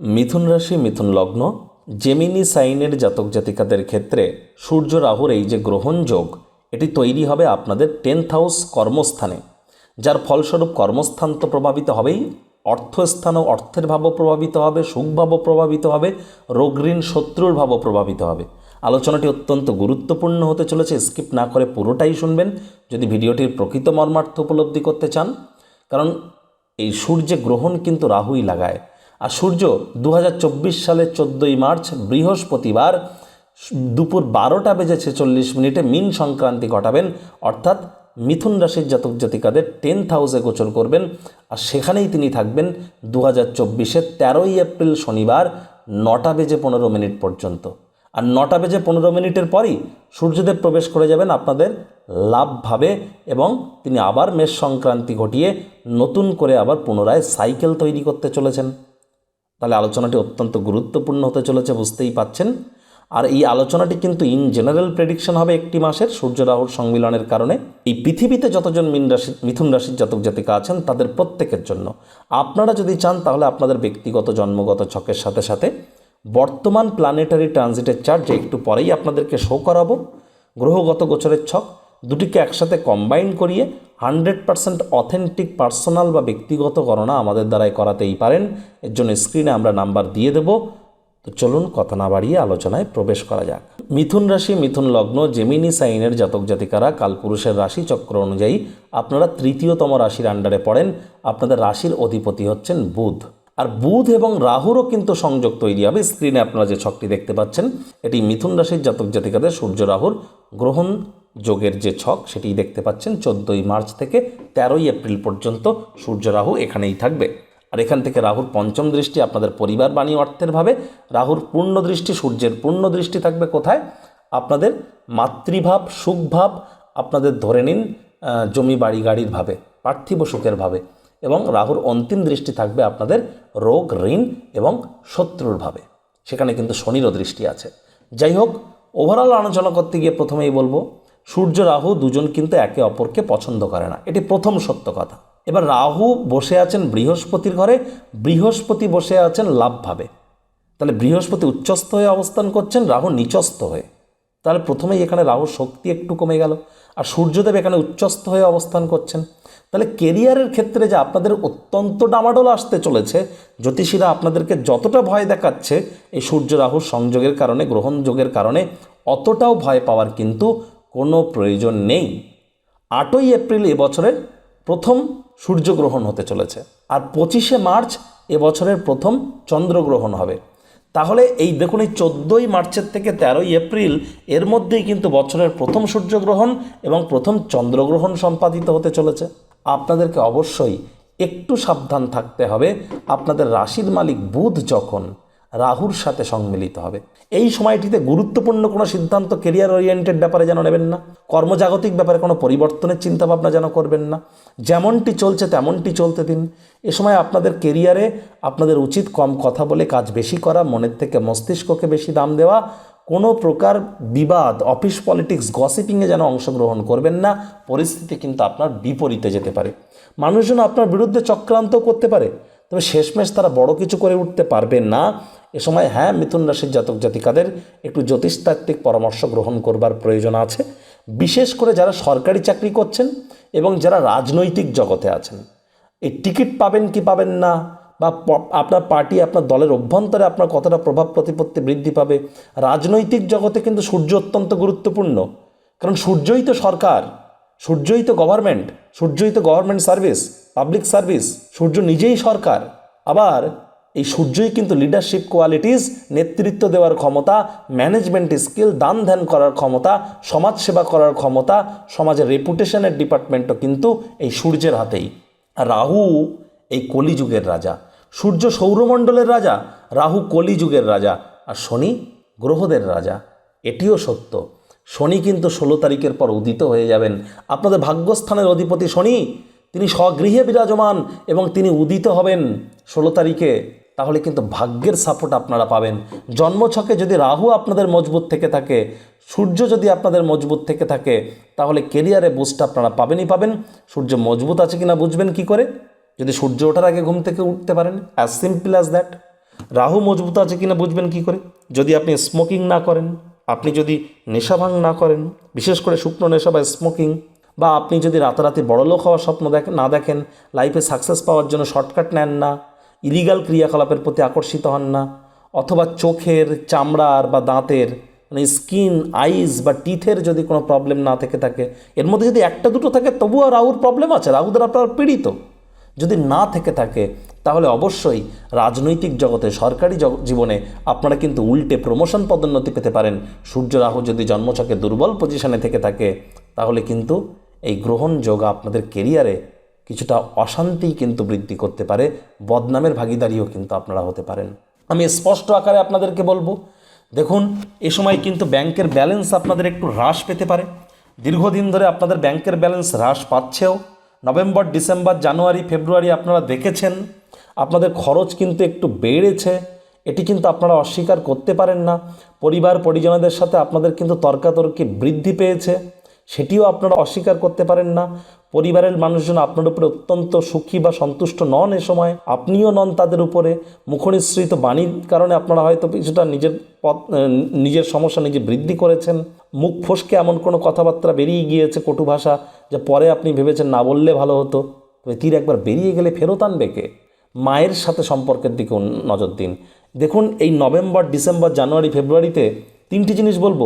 মিথুন রাশি, মিথুন লগ্ন জেমিনি সাইনের জাতক জাতিকাদের ক্ষেত্রে সূর্য রাহুর এই যে গ্রহণ যোগ, এটি তৈরি হবে আপনাদের টেন্থ হাউস কর্মস্থানে, যার ফলস্বরূপ কর্মস্থান তো প্রভাবিত হবেই অর্থস্থানও অর্থের ভাবও প্রভাবিত হবে সুখভাবও প্রভাবিত হবে, রোগ ঋণ শত্রুর ভাবও প্রভাবিত হবে। আলোচনাটি অত্যন্ত গুরুত্বপূর্ণ হতে চলেছে, স্কিপ না করে পুরোটাই শুনবেন। যদি ভিডিওটির প্রকৃত মর্মার্থ উপলব্ধি করতে চান, কারণ এই সূর্যে গ্রহণ কিন্তু রাহুই লাগায়। আর সূর্য দু সালের চোদ্দোই মার্চ বৃহস্পতিবার দুপুর বারোটা বেজে ছেচল্লিশ মিনিটে মিন সংক্রান্তি ঘটাবেন। অর্থাৎ মিথুন রাশির জাতক জাতিকাদের টেন্থ হাউসে গোচর করবেন। আর সেখানেই তিনি থাকবেন দু হাজার চব্বিশের তেরোই এপ্রিল শনিবার নটা বেজে পনেরো মিনিট পর্যন্ত। আর নটা বেজে পনেরো মিনিটের পরই সূর্যদেব প্রবেশ করে যাবেন আপনাদের লাভভাবে এবং তিনি আবার মেষ সংক্রান্তি ঘটিয়ে নতুন করে আবার পুনরায় সাইকেল তৈরি করতে চলেছেন। তাহলে আলোচনাটি অত্যন্ত গুরুত্বপূর্ণ হতে চলেছে, বুঝতেই পাচ্ছেন। আর এই আলোচনাটি কিন্তু ইন জেনারেল প্রেডিকশন হবে একটি মাসের সূর্য রাহুর সংমিলনের কারণে। এই পৃথিবীতে যতজন মিন রাশি মিথুন রাশির জাতক জাতিকা আছেন, তাদের প্রত্যেকের জন্য। আপনারা যদি চান, তাহলে আপনাদের ব্যক্তিগত জন্মগত ছকের সাথে সাথে বর্তমান প্ল্যানেটারি ট্রানজিটের চার্ট যে একটু পরেই আপনাদেরকে শো করাবো। গ্রহগত গোচরের ছক দুটিকে একসাথে কম্বাইন করিয়ে হান্ড্রেড পার্সেন্ট অথেন্টিক পার্সোনাল বা ব্যক্তিগত গণনা আমাদের দ্বারাই করাতেই পারেন। এর জন্য স্ক্রিনে আমরা নাম্বার দিয়ে দেব। তো চলুন কথা না বাড়িয়ে আলোচনায় প্রবেশ করা যাক। মিথুন রাশি, মিথুন লগ্ন জেমিনি সাইনের জাতক জাতিকারা কালপুরুষের রাশি চক্র অনুযায়ী আপনারা তৃতীয়তম রাশির আন্ডারে পড়েন। আপনাদের রাশির অধিপতি হচ্ছেন বুধ। আর বুধ এবং রাহুরও কিন্তু সংযোগ তৈরি হবে। স্ক্রিনে আপনারা যে ছকটি দেখতে পাচ্ছেন, এটি মিথুন রাশির জাতক জাতিকাদের সূর্য, রাহুর গ্রহণ যোগের যে ছক সেটি দেখতে পাচ্ছেন চোদ্দোই মার্চ থেকে তেরোই এপ্রিল পর্যন্ত সূর্য রাহু এখানেই থাকবে। আর এখান থেকে রাহুর পঞ্চম দৃষ্টি আপনাদের পরিবার বাণী অর্থের ভাবে। রাহুর পূর্ণ দৃষ্টি সূর্যের পূর্ণ দৃষ্টি থাকবে কোথায়? আপনাদের মাতৃভাব, সুখভাব আপনাদের ধরে নিন জমি, বাড়ি, গাড়ির ভাবে, পার্থিব সুখের ভাবে। এবং রাহুর অন্তিম দৃষ্টি থাকবে আপনাদের রোগ, ঋণ এবং শত্রুর ভাবে। সেখানে কিন্তু শনিরও দৃষ্টি আছে। যাই হোক ওভারঅল আলোচনা করতে গিয়ে প্রথমেই বলব সূর্য, রাহু দুজন কিন্তু একে অপরকে পছন্দ করে না। এটি প্রথম সত্য কথা। এবার রাহু বসে আছেন বৃহস্পতির ঘরে, বৃহস্পতি বসে আছেন লাভভাবে তাহলে বৃহস্পতি উচ্চস্থ হয়ে অবস্থান করছেন, রাহু নিচস্থ হয়ে। তাহলে প্রথমেই এখানে রাহুর শক্তি একটু কমে গেল। আর সূর্যদেব এখানে উচ্চস্থ হয়ে অবস্থান করছেন। তাহলে কেরিয়ারের ক্ষেত্রে যে আপনাদের অত্যন্ত ডামাডোল আসতে চলেছে, জ্যোতিষীরা আপনাদেরকে যতটা ভয় দেখাচ্ছে, এই সূর্য রাহুর সংযোগের কারণে গ্রহণযোগের কারণে, অতটাও ভয় পাওয়ার কিন্তু কোনো প্রয়োজন নেই। আটই এপ্রিল এবছরের প্রথম সূর্যগ্রহণ হতে চলেছে আর পঁচিশে মার্চ এবছরের প্রথম চন্দ্রগ্রহণ হবে। তাহলে এই দেখুন, এই চোদ্দোই মার্চের থেকে তেরোই এপ্রিল এর মধ্যেই কিন্তু বছরের প্রথম সূর্যগ্রহণ এবং প্রথম চন্দ্রগ্রহণ সম্পাদিত হতে চলেছে। আপনাদেরকে অবশ্যই একটু সাবধান থাকতে হবে। আপনাদের রাশির মালিক বুধ যখন রাহুর সাথে সম্মিলিত হবে। এই সময়টিতে গুরুত্বপূর্ণ কোনো সিদ্ধান্ত কেরিয়ার ওরিয়েন্টেড ব্যাপারে যেন নেবেন না। কর্মজাগতিক ব্যাপারে কোনো পরিবর্তনের চিন্তাভাবনা যেন করবেন না। যেমনটি চলছে, তেমনটি চলতে দিন। এ সময় আপনাদের কেরিয়ারে আপনাদের উচিত কম কথা বলে কাজ বেশি করা, মনের থেকে মস্তিষ্ককে বেশি দাম দেওয়া, কোনো প্রকার বিবাদ অফিস পলিটিক্স গসিপিংয়ে যেন অংশগ্রহণ করবেন না। পরিস্থিতি কিন্তু আপনার বিপরীতে যেতে পারে। মানুষজন আপনার বিরুদ্ধে চক্রান্ত করতে পারে। তবে শেষমেশ তারা বড় কিছু করে উঠতে পারবে না। এ সময় হ্যাঁ মিথুন রাশির জাতক জাতিকাদের একটু জ্যোতিষতাত্ত্বিক পরামর্শ গ্রহণ করবার প্রয়োজন আছে। বিশেষ করে যারা সরকারি চাকরি করছেন এবং যারা রাজনৈতিক জগতে আছেন। এই টিকিট পাবেন কি পাবেন না বা আপনার পার্টি, আপনার দলের অভ্যন্তরে আপনার কতটা প্রভাব প্রতিপত্তি বৃদ্ধি পাবে। রাজনৈতিক জগতে কিন্তু সূর্য অত্যন্ত গুরুত্বপূর্ণ। কারণ সূর্যই তো সরকার, সূর্যই তো গভর্নমেন্ট সূর্যই তো গভর্নমেন্ট সার্ভিস পাবলিক সার্ভিস সূর্য নিজেই সরকার। আবার এই সূর্যই কিন্তু লিডারশিপ কোয়ালিটিস নেতৃত্ব দেওয়ার ক্ষমতা ম্যানেজমেন্ট স্কিল দান ধ্যান করার ক্ষমতা সমাজসেবা করার ক্ষমতা, সমাজের রেপুটেশনের ডিপার্টমেন্টও কিন্তু এই সূর্যের হাতেই। রাহু এই কলিযুগের রাজা। সূর্য সৌরমণ্ডলের রাজা, রাহু কলিযুগের রাজা, আর শনি গ্রহদের রাজা। এটিও সত্য। শনি কিন্তু ষোলো তারিখের পর উদিত হয়ে যাবেন। আপনাদের ভাগ্যস্থানের অধিপতি শনি। তিনি স্বগৃহে বিরাজমান এবং তিনি উদিত হবেন ষোলো তারিখে। তাহলে কিন্তু ভাগ্যের সাপোর্ট আপনারা পাবেন। জন্মছকে যদি রাহু আপনাদের মজবুত থেকে থাকে, সূর্য যদি আপনাদের মজবুত থেকে থাকে, তাহলে কেরিয়ারে বুস্ট আপনারা পাবেনই পাবেন। সূর্য মজবুত আছে কিনা বুঝবেন কি করে? যদি সূর্য ওঠার আগে ঘুম থেকে উঠতে পারেন অ্যাজ সিম্পল অ্যাজ দ্যাট রাহু মজবুত আছে কিনা বুঝবেন কি করে? যদি আপনি স্মোকিং না করেন, আপনি যদি নেশা ভাঙ না করেন, বিশেষ করে শুকনো নেশা বা স্মোকিং বা আপনি যদি রাতারাতি বড়লোক হওয়ার স্বপ্ন দেখেন, না দেখেন লাইফে সাকসেস পাওয়ার জন্য শর্টকাট নেন না ইলিগাল ক্রিয়াকলাপের প্রতি আকর্ষিত হন না, অথবা চোখের চামড়ার বা দাঁতের মানে স্কিন, আইস বা টিথের যদি কোনো প্রবলেম না থেকে থাকে, এর মধ্যে যদি একটা দুটো থাকে তবুও রাহুর প্রবলেম আছে, রাহু দ্বারা আপনার পীড়িত। যদি না থেকে থাকে, তাহলে অবশ্যই রাজনৈতিক জগতে, সরকারি জীবনে আপনারা কিন্তু উল্টে প্রমোশন পদোন্নতি পেতে পারেন। সূর্য রাহু যদি জন্মছকে দুর্বল পজিশনে থেকে থাকে, তাহলে কিন্তু এই গ্রহণ যোগ আপনাদের কেরিয়ারে কিছুটা অশান্তি কিন্তু বৃদ্ধি করতে পারে, বদনামের ভাগিদারিও কিন্তু আপনারা হতে পারেন। আমি স্পষ্ট আকারে আপনাদেরকে বলব, দেখুন, এ সময় কিন্তু ব্যাংকের ব্যালেন্স আপনাদের একটু হ্রাস পেতে পারে। দীর্ঘদিন ধরে আপনাদের ব্যাংকের ব্যালেন্স হ্রাস পাচ্ছেও। নভেম্বর, ডিসেম্বর, জানুয়ারি, ফেব্রুয়ারি আপনারা দেখেছেন, আপনাদের খরচ কিন্তু একটু বেড়েছে। এটি কিন্তু আপনারা অস্বীকার করতে পারেন না। পরিবার, পরিজনদের সাথে আপনাদের কিন্তু তর্কাতর্কি বৃদ্ধি পেয়েছে। সেটিও আপনারা অস্বীকার করতে পারেন না। পরিবারের মানুষজন আপনার উপরে অত্যন্ত সুখী বা সন্তুষ্ট নন এ সময়, আপনিও নন তাদের উপরে। মুখনিসৃত বাণীর কারণে আপনারা হয়তো কিছুটা নিজের পথ নিজের সমস্যা নিজে বৃদ্ধি করেছেন। মুখ ফসকে এমন কোনো কথাবার্তা বেরিয়ে গিয়েছে কটু ভাষা যে পরে আপনি ভেবেছেন না বললে ভালো হতো। তবে তীর একবার বেরিয়ে গেলে ফেরত আনবে কে? মায়ের সাথে সম্পর্কের দিকে নজর দিন। দেখুন, এই নভেম্বর, ডিসেম্বর, জানুয়ারি, ফেব্রুয়ারিতে তিনটি জিনিস বলব।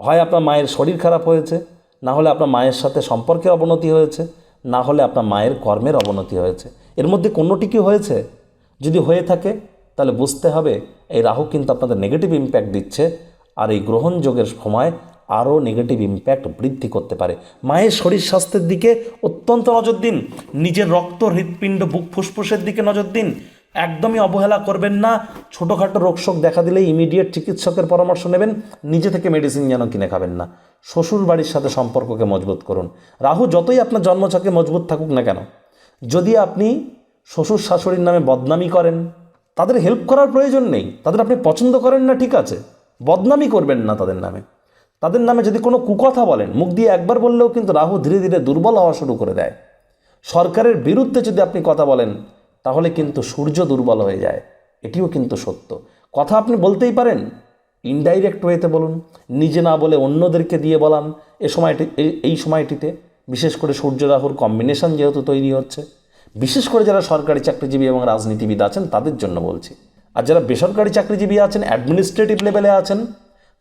হয় আপনার মায়ের শরীর খারাপ হয়েছে না হলে আপনার মায়ের সাথে সম্পর্কের অবনতি হয়েছে, না হলে আপনার মায়ের কর্মের অবনতি হয়েছে। এর মধ্যে কোনোটি কি হয়েছে? যদি হয়ে থাকে, তাহলে বুঝতে হবে, এই রাহু কিন্তু আপনাদের নেগেটিভ ইম্প্যাক্ট দিচ্ছে, আর এই গ্রহণ যোগের সময় আরও নেগেটিভ ইম্প্যাক্ট বৃদ্ধি করতে পারে। মায়ের শরীর স্বাস্থ্যের দিকে অত্যন্ত নজর দিন, নিজের রক্ত হৃৎপিণ্ড, বুক ফুসফুসের দিকে নজর দিন একদমই অবহেলা করবেন না। ছোটোখাটো রোগশোক দেখা দিলে ইমিডিয়েট চিকিৎসকের পরামর্শ নেবেন। নিজে থেকে মেডিসিন যেন কিনে খাবেন না। শ্বশুর বাড়ির সাথে সম্পর্ককে মজবুত করুন। রাহু, যতই আপনার জন্মছকে মজবুত থাকুক না কেন, যদি আপনি শ্বশুর শাশুড়ির নামে বদনামি করেন, তাদের হেল্প করার প্রয়োজন নেই। তাদের আপনি পছন্দ করেন না, ঠিক আছে। বদনামি করবেন না তাদের নামে। তাদের নামে যদি কোনো কুকথা বলেন, মুখ দিয়ে একবার বললেও কিন্তু রাহু ধীরে ধীরে দুর্বল হওয়া শুরু করে দেয়। সরকারের বিরুদ্ধে যদি আপনি কথা বলেন তাহলে কিন্তু সূর্য দুর্বল হয়ে যায়। এটিও কিন্তু সত্য। কথা আপনি বলতেই পারেন। ইনডাইরেক্ট ওয়েতে বলুন। নিজে না বলে অন্যদেরকে দিয়ে বলান। এ সময়টি এই- সময়টিতে বিশেষ করে সূর্য রাহুর কম্বিনেশন যেহেতু তৈরি হচ্ছে, বিশেষ করে যারা সরকারি চাকরিজীবী এবং রাজনীতিবিদ আছেন, তাদের জন্য বলছি। আর যারা বেসরকারি চাকরিজীবী আছেন অ্যাডমিনিস্ট্রেটিভ লেভেলে আছেন,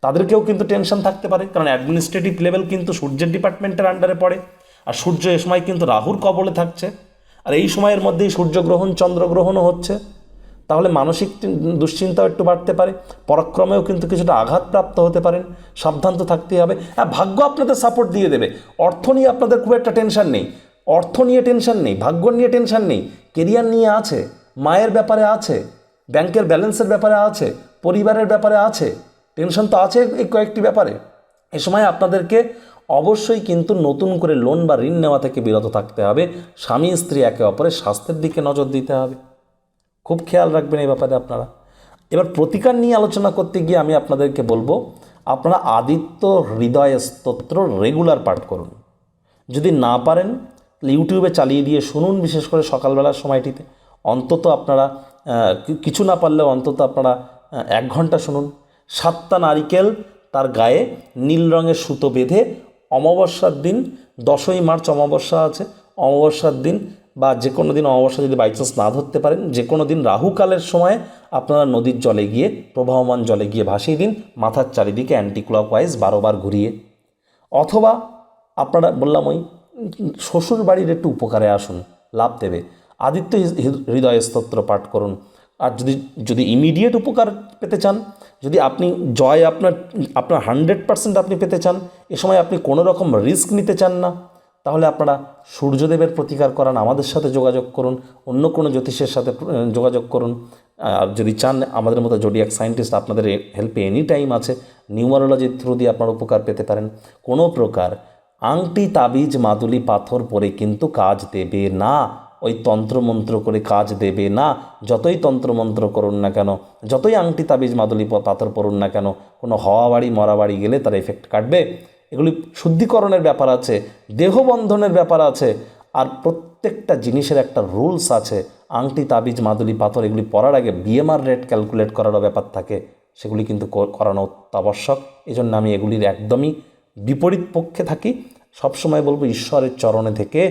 তাদেরকেও কিন্তু টেনশন থাকতে পারে। কারণ অ্যাডমিনিস্ট্রেটিভ লেভেল কিন্তু সূর্যের ডিপার্টমেন্টের আন্ডারে পড়ে। আর সূর্য এ সময় কিন্তু রাহুর কবলে থাকছে। আর এই সময়ের মধ্যেই সূর্যগ্রহণ, চন্দ্রগ্রহণও হচ্ছে। তাহলে মানসিক দুশ্চিন্তাও একটু বাড়তে পারে, পরাক্রমেও কিন্তু কিছুটা আঘাতপ্রাপ্ত হতে পারেন, সাবধান তো থাকতেই হবে। হ্যাঁ ভাগ্য আপনাদের সাপোর্ট দিয়ে দেবে। অর্থ নিয়ে আপনাদের খুব একটা টেনশন নেই। অর্থ নিয়ে টেনশন নেই, ভাগ্য নিয়ে টেনশন নেই। কেরিয়ার নিয়ে আছে, মায়ের ব্যাপারে আছে, ব্যাংকের ব্যালেন্সের ব্যাপারে আছে, পরিবারের ব্যাপারে আছে টেনশন তো আছে এই কয়েকটি ব্যাপারে। এ সময় আপনাদেরকে অবশ্যই কিন্তু নতুন করে লোন বা ঋণ নেওয়া থেকে বিরত থাকতে হবে। স্বামী, স্ত্রী একে অপরের স্বাস্থ্যের দিকে নজর দিতে হবে। খুব খেয়াল রাখবেন এই ব্যাপারে আপনারা। এবার প্রতিকার নিয়ে আলোচনা করতে গিয়ে আমি আপনাদেরকে বলব, আপনারা আদিত্য হৃদয় স্তোত্র রেগুলার পাঠ করুন। যদি না পারেন ইউটিউবে চালিয়ে দিয়ে শুনুন, বিশেষ করে সকালবেলার সময়টিতে। অন্তত আপনারা কিছু না পারলেও অন্তত আপনারা এক ঘণ্টা শুনুন। সাতটা নারিকেল তার গায়ে নীল রঙের সুতো বেঁধে অমাবস্যার দিন, দশই মার্চ অমাবস্যা আছে। অমাবস্যার দিন বা যে কোনো দিন অমাবস্যা যদি বাইচান্স না ধরতে পারেন, যে কোনো দিন রাহুকালের সময় আপনারা নদীর জলে গিয়ে, প্রবাহমান জলে গিয়ে ভাসিয়ে দিন, মাথার চারিদিকে অ্যান্টি ক্লকওয়াইজ বারোবার ঘুরিয়ে। অথবা আপনারা বললাম ওই শ্বশুর বাড়ির একটু উপকারে আসুন, লাভ দেবে। আদিত্য হৃদয় স্তোত্র পাঠ করুন। আর যদি যদি ইমিডিয়েট উপকার পেতে চান, যদি আপনি জয় আপনার আপনার হান্ড্রেড পার্সেন্ট আপনি পেতে চান, এ সময় আপনি কোনো রকম রিস্ক নিতে চান না, তাহলে আপনারা সূর্যদেবের প্রতিকার করান, আমাদের সাথে যোগাযোগ করুন, অন্য কোনো জ্যোতিষের সাথে যোগাযোগ করুন। আর যদি চান আমাদের মতো জোডিয়াক সায়েন্টিস্ট আপনাদের হেল্পে এনি টাইম আছে নিউমারোলজির থ্রু দিয়ে আপনার উপকার পেতে পারেন। কোনো প্রকার আংটি, তাবিজ, মাদুলি, পাথর পরে কিন্তু কাজ দেবে না। ওই তন্ত্রমন্ত্র করে কাজ দেবে। না, যতই তন্ত্রমন্ত্র করুন না কেন, যতই আংটি তাবিজ মাদুলি পাথর পড়ুন না কেন, কোনো হওয়া বাড়ি, মরা বাড়ি গেলে তার এফেক্ট কাটবে। এগুলি শুদ্ধিকরণের ব্যাপার আছে, দেহবন্ধনের ব্যাপার আছে, আর প্রত্যেকটা জিনিসের একটা রুলস আছে। আংটি, তাবিজ, মাদুলি, পাথর এগুলি পড়ার আগে বিএমআর রেট ক্যালকুলেট করারও ব্যাপার থাকে। সেগুলি কিন্তু করানো অত্যাবশ্যক। এই জন্য আমি এগুলির একদমই বিপরীত পক্ষে থাকি। সবসময় বলব ঈশ্বরের চরণে থেকে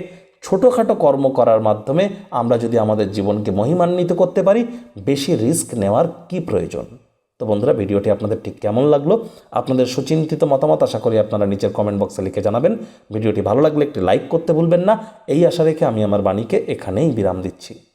ছোটোখাটো কর্ম করার মাধ্যমে আমরা যদি আমাদের জীবনকে মহিমান্বিত করতে পারি, বেশি রিস্ক নেওয়ার কি প্রয়োজন? তো বন্ধুরা, ভিডিওটি আপনাদের ঠিক কেমন লাগল? আপনাদের সুচিন্তিত মতামত আশা করি আপনারা নিচের কমেন্ট বক্সে লিখে জানাবেন। ভিডিওটি ভালো লাগলে একটি লাইক করতে ভুলবেন না। এই আশা রেখে আমি আমার বাণীকে এখানেই বিরাম দিচ্ছি।